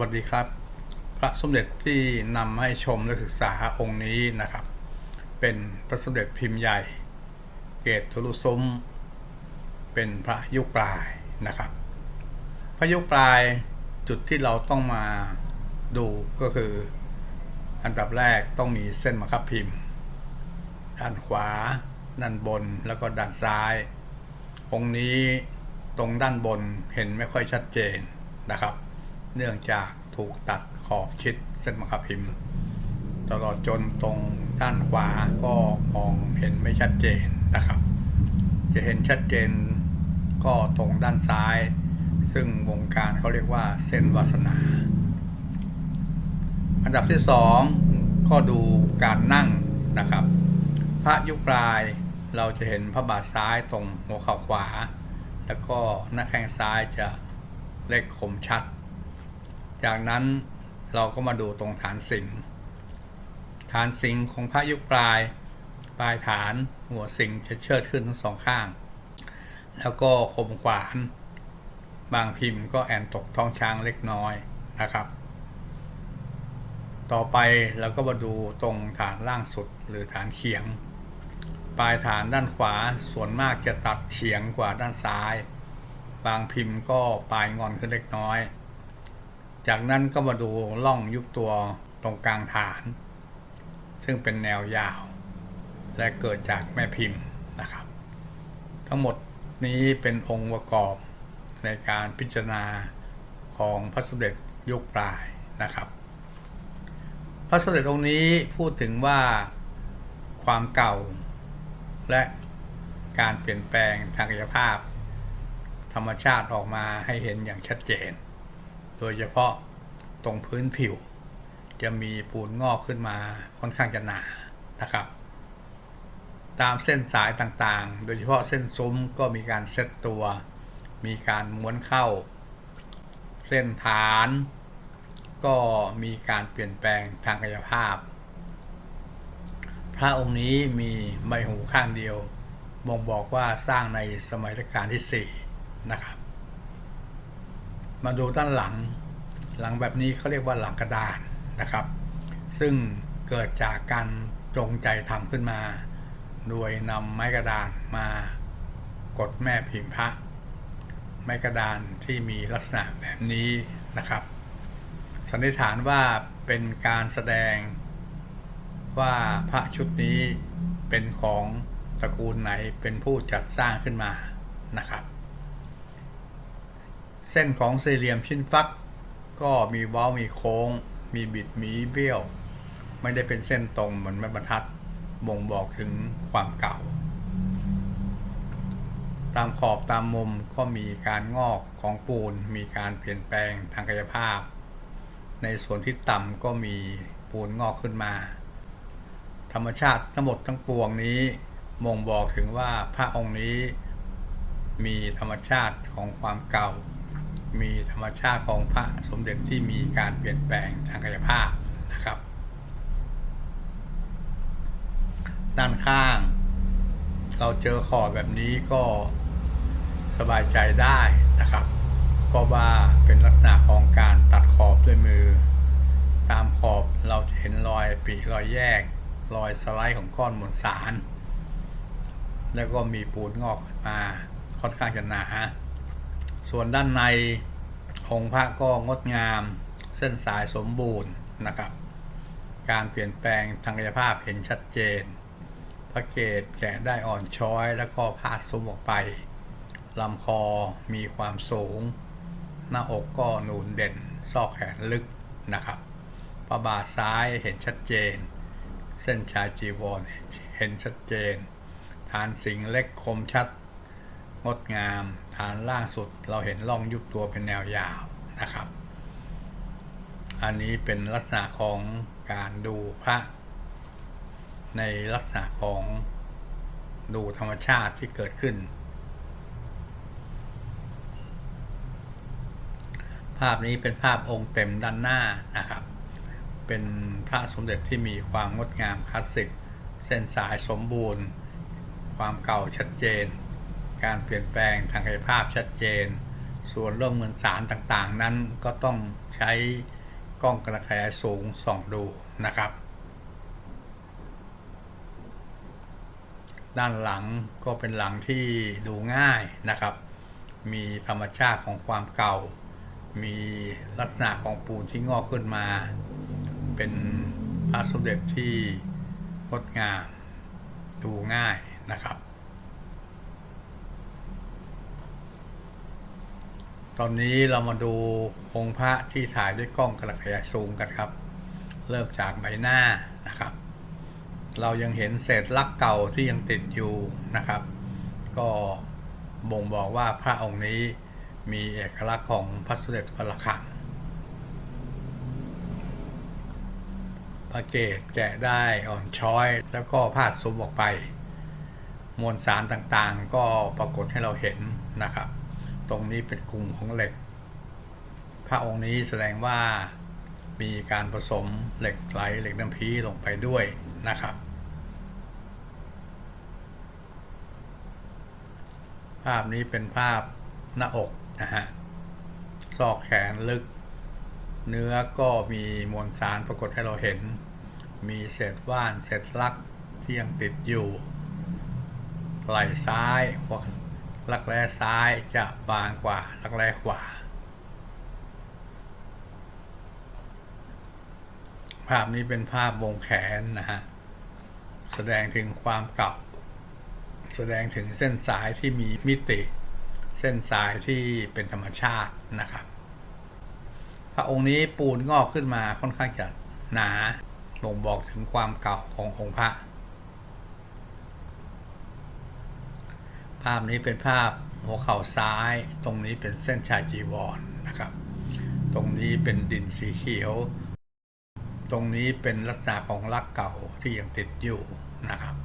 วัสดีครับ พระสมเด็จที่นำให้ชมและศึกษาองค์นี้นะครับ เป็นพระสมเด็จพิมพ์ใหญ่ เกตทุลุซุ้ม เป็นพระยุคปลายนะครับ พระยุคปลายจุดที่เราต้องมาดูก็คือ อันดับแรกต้องมีเส้นมะครับพิมพ์ ด้านขวา ด้านบนแล้วก็ด้านซ้าย องค์นี้ตรงด้านบนเห็นไม่ค่อยชัดเจนนะครับ เนื่องจากถูกตัดขอบชิดเส้นมะครับพิมพ์ ตลอดจนตรงด้านขวาก็มองเห็นไม่ชัดเจนนะครับ จะเห็นชัดเจนก็ตรงด้านซ้าย ซึ่งวงการเขาเรียกว่าเส้นวาสนา อันดับที่สองก็ดูการนั่งนะครับ พระยุคปลายเราจะเห็นพระบาทซ้ายตรงหัวเข่าขวา แล้วก็หน้าแข้งซ้ายจะเล็กคมชัด จากนั้นเราก็มาดูตรงฐานสิงห์ฐานสิงห์ของพระยุคปลาย ปลายฐานหัวสิงห์จะเชิดขึ้นทั้งสองข้าง แล้วก็คมขวาน บางพิมพ์ก็แอนตกท้องช้างเล็กน้อยนะครับ ต่อไปเราก็มาดูตรงฐานล่างสุดหรือฐานเฉียง ปลายฐานด้านขวาส่วนมากจะตัดเฉียงกว่าด้านซ้าย บางพิมพ์ก็ปลายงอนขึ้นเล็กน้อย จากนั้นก็มาดูล่องยุบตัวตรงกลางฐาน ซึ่งเป็นแนวยาว และเกิดจากแม่พิมพ์นะครับ ทั้งหมดนี้เป็นองค์ประกอบในการพิจารณาของพระสมเด็จยุคปลายนะครับ พระสมเด็จองค์นี้พูดถึงว่าความเก่า และการเปลี่ยนแปลงทางกายภาพ ธรรมชาติออกมาให้เห็นอย่างชัดเจน โดยเฉพาะตรงพื้นผิว จะมีปูนงอกขึ้นมาค่อนข้างจะหนานะครับ ตามเส้นสายต่างๆ โดยเฉพาะเส้นซุ้มก็มีการเซตตัว มีการม้วนเข้า เส้นฐาน ก็มีการเปลี่ยนแปลงทางกายภาพ พระองค์นี้มีใบหูข้างเดียวบ่งบอกว่าสร้างในสมัยรัชกาลที่ 4 นะครับ มาดูด้านหลัง หลังแบบนี้เขาเรียกว่าหลังกระดานนะครับ ซึ่งเกิดจากการจงใจทำขึ้นมา โดยนำไม้กระดานมากดแม่พิมพ์พระ ไม้กระดานที่มีลักษณะแบบนี้นะครับสันนิษฐานว่าเป็นการแสดงว่าพระชุดนี้เป็นของตระกูลไหนเป็นผู้จัดสร้างขึ้นมานะครับ เส้นของสี่เหลี่ยมชิ้นฟัก ก็มีเว้ามีโค้ง มีบิดมีเบี้ยว ไม่ได้เป็นเส้นตรงเหมือนไม้บรรทัดบ่งบอกถึงความเก่า ตามขอบตามมุมก็มีการงอกของปูน มีการเปลี่ยนแปลงทางกายภาพ ในส่วนที่ต่ำก็มีปูนงอกขึ้นมา ธรรมชาติทั้งหมดทั้งปวงนี้บ่งบอกถึงว่าพระองค์นี้มีธรรมชาติของความเก่า มีธรรมชาติของพระสมเด็จที่มีการเปลี่ยนแปลงทางกายภาพนะครับ ด้านข้าง เราเจอขอบแบบนี้ก็สบายใจได้นะครับ เพราะว่าเป็นลักษณะของการตัดขอบด้วยมือ ตามขอบเราจะเห็นรอยปีรอยแยก รอยสไลด์ของก้อนมวลสาร แล้วก็มีปูนงอกขึ้นมาค่อนข้างจะหนา ส่วนด้านในองค์พระก็งดงามเส้นสายสมบูรณ์นะครับ การเปลี่ยนแปลงทางกายภาพเห็นชัดเจน พระเกศแกะได้อ่อนช้อยแล้วก็พาซุ้มออกไปลำคอมีความสูง หน้าอกก็นูนเด่น ซอกแขนลึกนะครับพระบาทซ้ายเห็นชัดเจน เส้นชายจีวรเห็นชัดเจน ฐานสิงเล็กคมชัด งดงามฐานล่างสุดเราเห็นร่องยุบตัวเป็นแนวยาวนะครับ อันนี้เป็นลักษณะของการดูพระ ในลักษณะของดูธรรมชาติที่เกิดขึ้น ภาพนี้เป็นภาพองค์เต็มด้านหน้านะครับ เป็นพระสมเด็จที่มีความงดงามคลาสสิก เส้นสายสมบูรณ์ ความเก่าชัดเจน การเปลี่ยนแปลงทางกายภาพชัดเจน ส่วนเรื่องมวลสารต่างๆ นั้นก็ต้องใช้กล้องกระจายสูงส่องดูนะครับ ด้านหลังก็เป็นหลังที่ดูง่ายนะครับ มีธรรมชาติของความเก่า มีลักษณะของปูนที่งอกขึ้นมา เป็นพระสมเด็จที่งดงามดูง่ายนะครับ ตอนนี้เรามาดูองค์พระที่ถ่ายด้วยกล้องกระขยายซูมกันครับ เริ่มจากใบหน้านะครับ เรายังเห็นเศษลักเก่าที่ยังติดอยู่นะครับ ก็บ่งบอกว่าพระองค์นี้มีเอกลักษณ์ของพระสมเด็จพระระฆังพระเกศแกะได้อ่อนช้อย แล้วก็ผ้าดซุมออกไป มวลสารต่างๆ ก็ปรากฏให้เราเห็นนะครับ ตรงนี้เป็นกลุ่มของเหล็ก พระองค์นี้แสดงว่ามีการผสมเหล็กไหลเหล็กน้ำพีลงไปด้วยนะครับ ภาพนี้เป็นภาพหน้าอกนะฮะซอกแขนลึก เนื้อก็มีมวลสารปรากฏให้เราเห็น มีเศษว่านเศษลักที่ยังติดอยู่ไหล่ซ้ายหัว รักแร้ซ้ายจะบางกว่ารักแร้ขวา ภาพนี้เป็นภาพวงแขนนะฮะ แสดงถึงความเก่า แสดงถึงเส้นสายที่มีมิติ เส้นสายที่เป็นธรรมชาตินะครับ พระองค์นี้ปูนงอกขึ้นมาค่อนข้างจะหนาบ่งบอกถึงความเก่าขององค์พระ ภาพนี้เป็นภาพหัวเข่าซ้าย ตรงนี้เป็นเส้นชายจีวรนนะครับ ตรงนี้เป็นดินสีเขียว ตรงนี้เป็นลักษณะของลักเก่าที่ยังติดอยู่นะครับ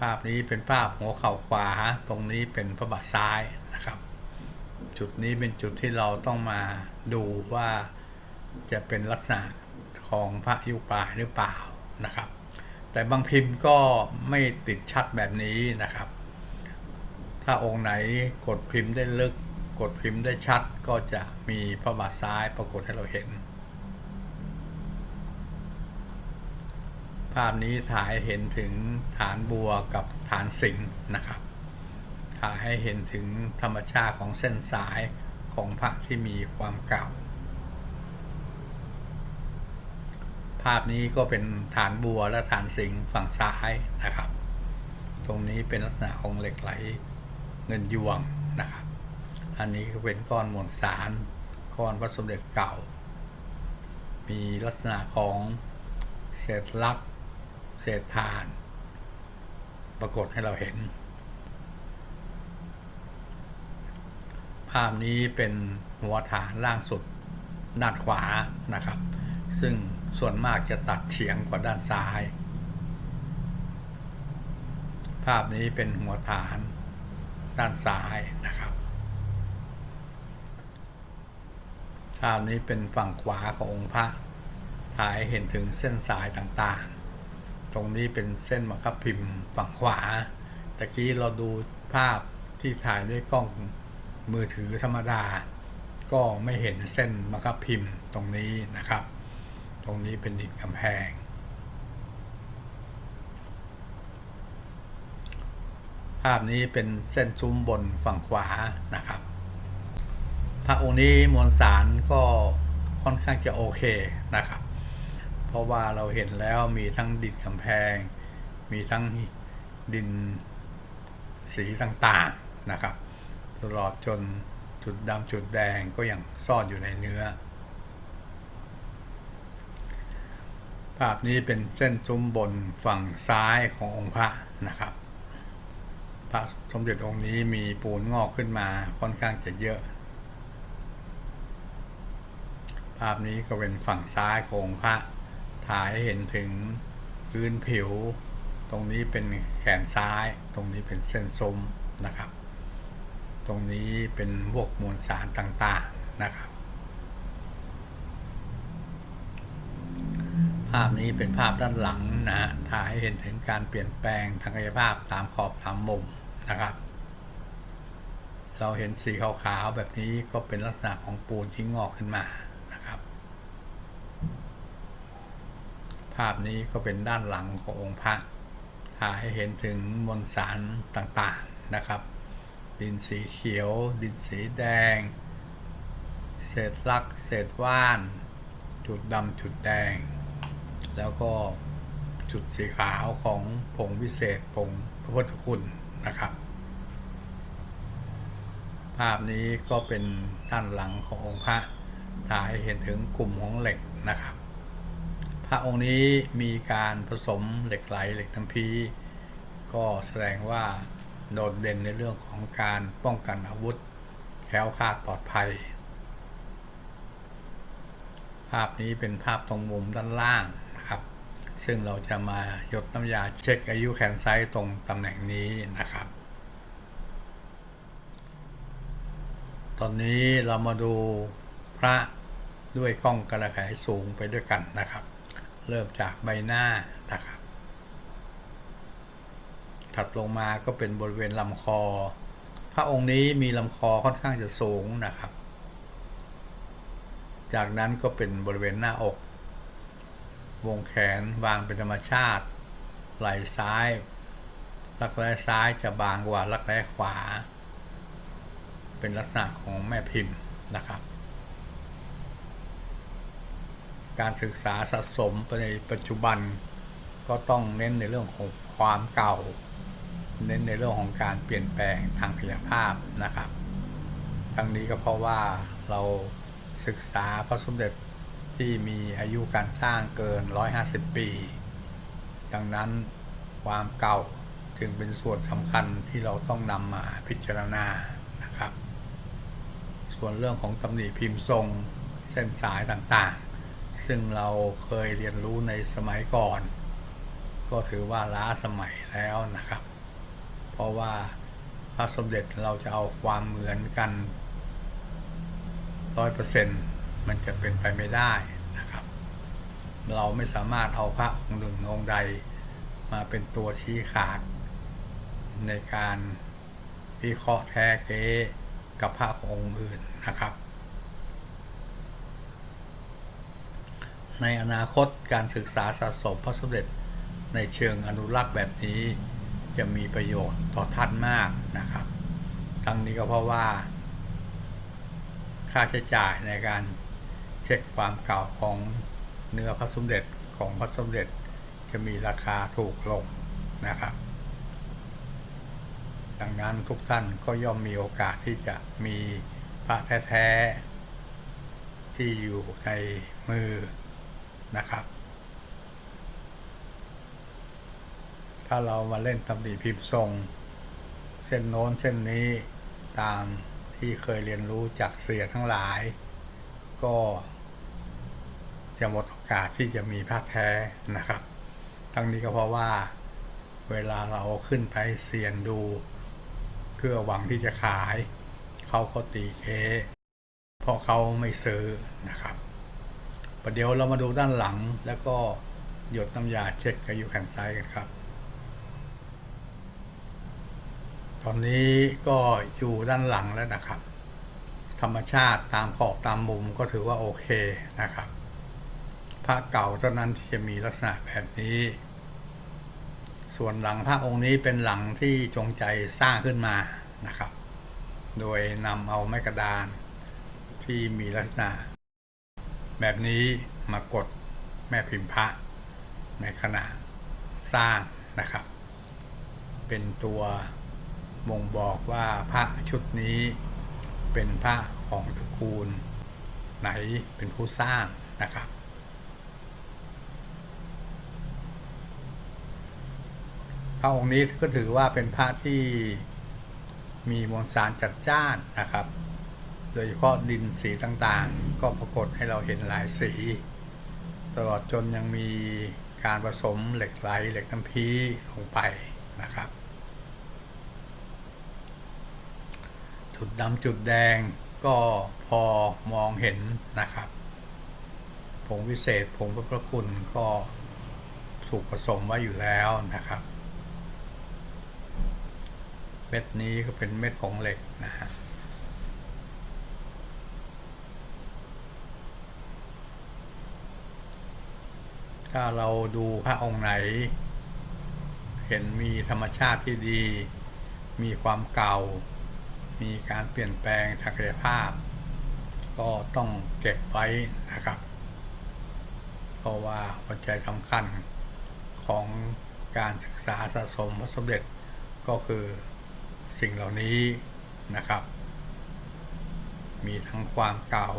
ภาพนี้เป็นภาพหัวเข่าขวา ตรงนี้เป็นพระบาทซ้ายนะครับ จุดนี้เป็นจุดที่เราต้องมาดูว่าจะเป็นลักษณะของพระยุปลายหรือเปล่านะครับ แต่บางพิมพ์ก็ไม่ติดชัดแบบนี้นะครับ ถ้าองค์ไหนกดพิมพ์ได้ลึก กดพิมพ์ได้ชัดก็จะมีพระบาทซ้ายปรากฏให้เราเห็น ภาพนี้ถ่ายเห็นถึงฐานบัวกับฐานสิงห์นะครับถ่ายให้เห็นถึงธรรมชาติของเส้นสายของพระที่มีความเก่า ภาพนี้ก็เป็นฐานบัวและฐานสิงฝั่งซ้ายนะครับ ตรงนี้เป็นลักษณะของเหล็กไหลเงินยวงนะครับ อันนี้ก็เป็นก้อนมวลสารก้อนพระสมเด็จเก่า มีลักษณะของเศษลักเศษฐาน ปรากฏให้เราเห็น ภาพนี้เป็นหัวฐานล่างสุดด้านขวานะครับ ซึ่ง ส่วนมากจะตัดเฉียงกว่าด้านซ้าย ภาพนี้เป็นหัวฐานด้านซ้ายนะครับ ภาพนี้เป็นฝั่งขวาขององค์พระถ่ายเห็นถึงเส้นสายต่างๆ ตรงนี้เป็นเส้นบังคับพิมพ์ฝั่งขวา ตะกี้เราดูภาพที่ถ่ายด้วยกล้องมือถือธรรมดา ก็ไม่เห็นเส้นบังคับพิมพ์ตรงนี้นะครับ รงนี้เป็นดินกำแพง ภาพนี้เป็นเส้นซุ้มบนฝั่งขวานะครับ พระองค์นี้มวลสารก็ค่อนข้างจะโอเคนะครับ เพราะว่าเราเห็นแล้วมีทั้งดินกำแพง มีทั้งดินสีต่างๆนะครับ ตลอดจนจุดดำจุดแดงก็ยังซ่อนอยู่ในเนื้อ ภาพนี้เป็นเส้นซุ้มบนฝั่งซ้ายขององค์พระนะครับ พระสมเด็จองค์นี้มีปูนงอกขึ้นมาค่อนข้างจะเยอะ ภาพนี้ก็เป็นฝั่งซ้ายขององค์พระถ่ายเห็นถึงพื้นผิว ตรงนี้เป็นแขนซ้าย ตรงนี้เป็นเส้นซุ้มนะครับ ตรงนี้เป็นพวกมวลสารต่างๆนะครับ ภาพนี้เป็นภาพด้านหลังนะฮะถ่ายให้เห็นถึงการเปลี่ยนแปลงทางกายภาพตามขอบตามมุมนะครับ เราเห็นสีขาวๆแบบนี้ก็เป็นลักษณะของปูนที่งอกขึ้นมานะครับ ภาพนี้ก็เป็นด้านหลังขององค์พระถ่ายให้เห็นถึงมวลสารต่างๆนะครับ ดินสีเขียว ดินสีแดง เศษลัก เศษว่าน จุดดำจุดแดง แล้วก็จุดสีขาวของผงวิเศษผงพระพุทธคุณนะครับ ภาพนี้ก็เป็นด้านหลังขององค์พระถ่ายเห็นถึงกลุ่มของเหล็กนะครับ พระองค์นี้มีการผสมเหล็กไหลเหล็กน้ำพีก็แสดงว่าโดดเด่นในเรื่องของการป้องกันอาวุธแคล้วคลาดปลอดภัย ภาพนี้เป็นภาพตรงมุมด้านล่าง ซึ่งเราจะมาหยดน้ำยาเช็คอายุแขนไซต์ตรงตำแหน่งนี้นะครับ ตอนนี้เรามาดูพระด้วยกล้องกระแสสูงไปด้วยกันนะครับ เริ่มจากใบหน้านะครับ ถัดลงมาก็เป็นบริเวณลำคอ พระองค์นี้มีลำคอค่อนข้างจะสูงนะครับ จากนั้นก็เป็นบริเวณหน้าอก วงแขนวางเป็นธรรมชาติ ไหล่ซ้าย รักแร้ซ้ายจะบางกว่ารักแร้ขวา เป็นลักษณะของแม่พิมพ์นะครับ การศึกษาสะสมไปในปัจจุบันก็ต้องเน้นในเรื่องของความเก่า เน้นในเรื่องของการเปลี่ยนแปลงทางกายภาพนะครับ ทั้งนี้ก็เพราะว่าเราศึกษาพระสมเด็จ ที่มีอายุการสร้างเกิน 150 ปี ดังนั้นความเก่าจึงเป็นส่วนสำคัญที่เราต้องนำมาพิจารณานะครับ ส่วนเรื่องของตำหนิพิมพ์ทรงเส้นสายต่างๆ ซึ่งเราเคยเรียนรู้ในสมัยก่อน ก็ถือว่าล้าสมัยแล้วนะครับ เพราะว่าพระสมเด็จเราจะเอาความเหมือนกันร้อยเปอร์เซ็นต์ มันจะเป็นไปไม่ได้นะครับ เราไม่สามารถเอาพระองค์หนึ่งองค์ใดมาเป็นตัวชี้ขาด ในการวิเคราะห์แท้เก๊กับพระองค์อื่นนะครับ ในอนาคตการศึกษาสะสมพระสมเด็จในเชิงอนุรักษ์แบบนี้จะมีประโยชน์ต่อท่านมากนะครับ ทั้งนี้ก็เพราะว่า ค่าใช้จ่ายในการ เช็คความเก่าของเนื้อพระสมเด็จของพระสมเด็จจะมีราคาถูกลงนะครับ ดังนั้นทุกท่านก็ย่อมมีโอกาสที่จะมีพระแท้ๆที่อยู่ในมือนะครับ ถ้าเรามาเล่นตำหนิพิมพ์ทรง เส้นโน้นเส้นนี้ตามที่เคยเรียนรู้จากเสียทั้งหลาย ก็ จะหมดโอกาสที่จะมีพระแท้นะครับ ทั้งนี้ก็เพราะว่าเวลาเราขึ้นไปเสี่ยงดู เพื่อหวังที่จะขาย เขาก็ตีเคเพราะเขาไม่ซื้อนะครับประเดี๋ยวเรามาดูด้านหลังแล้วก็หยดน้ำยาเช็คอายุแขนซ้ายกันครับ ตอนนี้ก็อยู่ด้านหลังแล้วนะครับ ธรรมชาติตามขอบตามมุมก็ถือว่าโอเคนะครับ ระเก่าเท่านั้นที่จะมีลักษณะแบบนี้ ส่วนหลังพระองค์นี้เป็นหลังที่จงใจสร้างขึ้นมานะครับ โดยนำเอาไม้กระดานที่มีลักษณะ แบบนี้มากดแม่พิมพ์พระในขณะสร้างนะครับ เป็นตัวบ่งบอกว่าพระชุดนี้เป็นพระของตระกูลไหนเป็นผู้สร้างนะครับ พระองค์นี้ก็ถือว่าเป็นพระที่มีมวลสารจัดจ้านนะครับ โดยเฉพาะดินสีต่างๆ ก็ปรากฏให้เราเห็นหลายสี ตลอดจนยังมีการผสมเหล็กไหลเหล็กน้ำพีลงไปนะครับ จุดดำจุดแดงก็พอมองเห็นนะครับผงวิเศษผงพระพระคุณก็ถูกผสมไว้อยู่แล้วนะครับ เม็ดนี้ก็เป็นเม็ดของเหล็กนะฮะถ้าเราดูพระองค์ไหน เห็นมีธรรมชาติที่ดี มีความเก่า มีการเปลี่ยนแปลงทางกายภาพ ก็ต้องเก็บไว้นะครับ เพราะว่าหัวใจสำคัญของการศึกษาสะสมพระสมเด็จก็คือ สิ่งเหล่านี้นะครับ มีทั้งความเก่า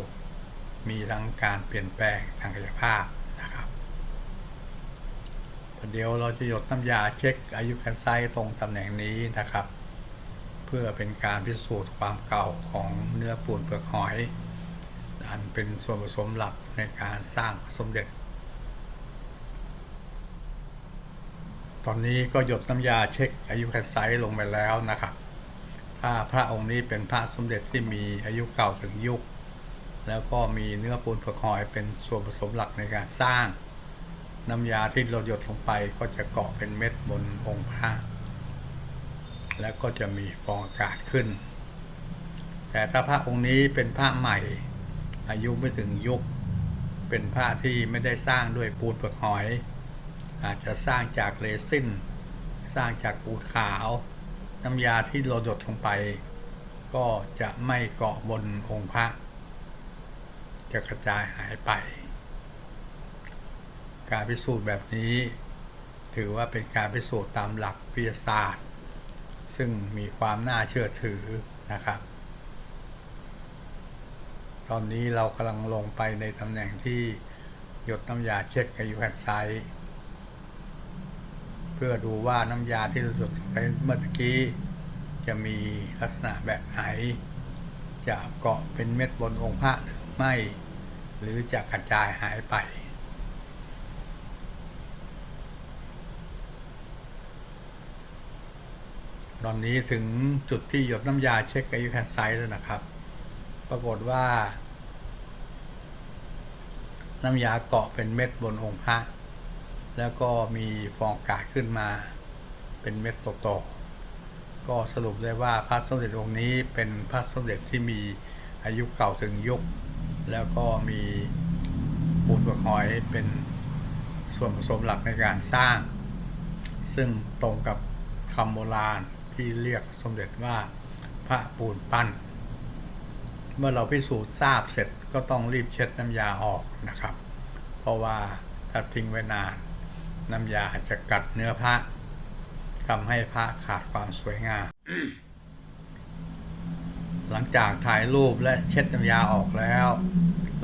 มีทั้งการเปลี่ยนแปลงทางกายภาพนะครับเดี๋ยวเราจะหยดน้ำยาเช็คอายุการใช้ตรงตำแหน่งนี้นะครับ เพื่อเป็นการพิสูจน์ความเก่าของเนื้อปูนเปลือกหอย อันเป็นส่วนผสมหลักในการสร้างสมเด็จ ตอนนี้ก็หยดน้ำยาเช็คอายุการใช้ลงไปแล้วนะครับ ถ้าพระองค์นี้เป็นพระสมเด็จที่มีอายุเก่าถึงยุค แล้วก็มีเนื้อปูนเปลือกหอยเป็นส่วนผสมหลักในการสร้าง น้ำยาที่เราหยดลงไปก็จะเกาะเป็นเม็ดบนองค์พระ แล้วก็จะมีฟองอากาศขึ้น แต่ถ้าพระองค์นี้เป็นพระใหม่ อายุไม่ถึงยุค เป็นพระที่ไม่ได้สร้างด้วยปูนเปลือกหอย อาจจะสร้างจากเรซินสร้างจากปูนขาว น้ำยาที่เราหยดลงไป ก็จะไม่เกาะบนองค์พระ จะกระจายหายไป การพิสูจน์แบบนี้ ถือว่าเป็นการพิสูจน์ตามหลักวิทยาศาสตร์ ซึ่งมีความน่าเชื่อถือนะครับ ตอนนี้เรากำลังลงไปในตำแหน่งที่หยดน้ำยาเช็คอายุการใช้ เพื่อดูว่าน้ำยาที่เราหยดไปเมื่อกี้ จะมีลักษณะแบบไหน จะเกาะเป็นเม็ดบนองค์พระหรือไม่ หรือจะกระจายหายไปตอนนี้ถึงจุดที่หยดน้ำยาเช็คอายุคันไซส์แล้วนะครับ ปรากฏว่า น้ำยาเกาะเป็นเม็ดบนองค์พระ แล้วก็มีฟองอากาศขึ้นมา เป็นเม็ดโตๆก็สรุปได้ว่าพระสมเด็จองค์นี้เป็นพระสมเด็จที่มีอายุเก่าถึงยุค แล้วก็มีปูนปลือกหอยเป็นส่วนผสมหลักในการสร้าง ซึ่งตรงกับคำโบราณที่เรียกสมเด็จว่าพระปูนปั้น เมื่อเราพิสูจน์ทราบเสร็จก็ต้องรีบเช็ดน้ำยาออกนะครับ เพราะว่าถ้าทิ้งไว้นาน น้ำยาจะกัดเนื้อพระทำให้พระขาดความสวยงาม หลังจากถ่ายรูปและเช็ดน้ำยาออกแล้ว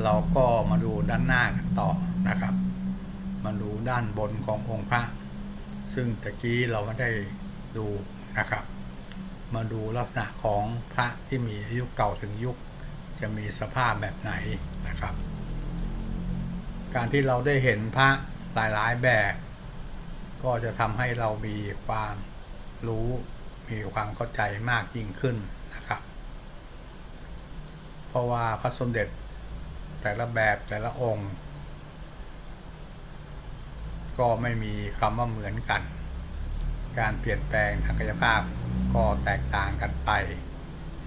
เราก็มาดูด้านหน้ากันต่อนะครับ มาดูด้านบนขององค์พระ ซึ่งตะกี้เราไม่ได้ดูนะครับ มาดูลักษณะของพระที่มีอายุเก่าถึงยุค จะมีสภาพแบบไหนนะครับ การที่เราได้เห็นพระหลายๆแบบ ก็จะทำให้เรามีความรู้มีความเข้าใจมากยิ่งขึ้นนะครับ เพราะว่าพระสมเด็จแต่ละแบบแต่ละองค์ ก็ไม่มีคำว่าเหมือนกัน การเปลี่ยนแปลงทางกายภาพก็แตกต่างกันไป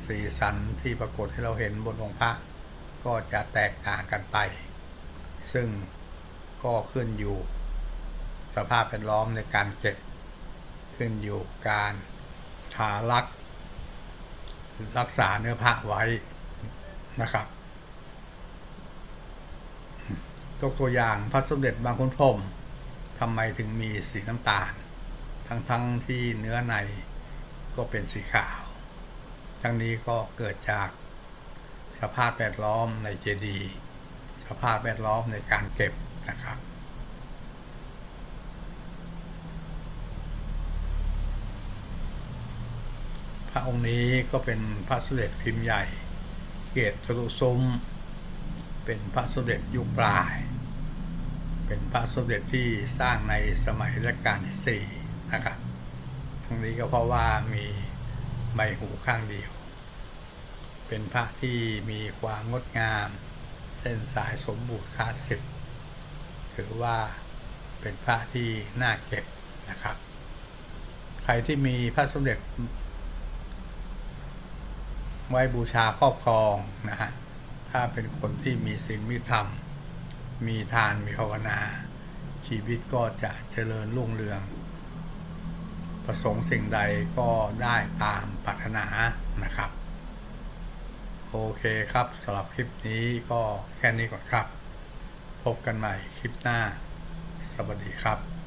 สีสันที่ปรากฏให้เราเห็นบนองค์พระ ก็จะแตกต่างกันไป ซึ่งก็ขึ้นอยู่ สภาพแวดล้อมในการเก็บขึ้นอยู่การทารัก รักษาเนื้อพระไว้นะครับยกตัวอย่างพระสมเด็จบางคุณพรมทำไมถึงมีสีน้ำตาล ทั้งๆทที่เนื้อในก็เป็นสีขาว ทั้งนี้ก็เกิดจากสภาพแวดล้อมในเจดี สภาพแวดล้อมในการเก็บนะครับ พ ระองค์นี้ก็เป็นพระสมเด็จพิมพ์ใหญ่ เกตทะลุซุ้ม เป็นพระสมเด็จยุคปลาย เป็นพระสมเด็จที่สร้างในสมัยรัชกาลที่สี่นะครับทั้งนี้ก็เพราะว่ามีใบหูข้างเดียว เป็นพระที่มีความงดงามเส้นสายสมบูรณ์คลาสสิกถือว่าเป็นพระที่น่าเก็บนะครับ ใครที่มีพระสมเด็จ ไว้บูชาครอบครองนะฮะถ้าเป็นคนที่มีศีลมีธรรม มีทานมีภาวนา ชีวิตก็จะเจริญรุ่งเรือง ประสงค์สิ่งใดก็ได้ตามปรารถนานะครับ โอเคครับสำหรับคลิปนี้ก็แค่นี้ก่อนครับ พบกันใหม่คลิปหน้า สวัสดีครับ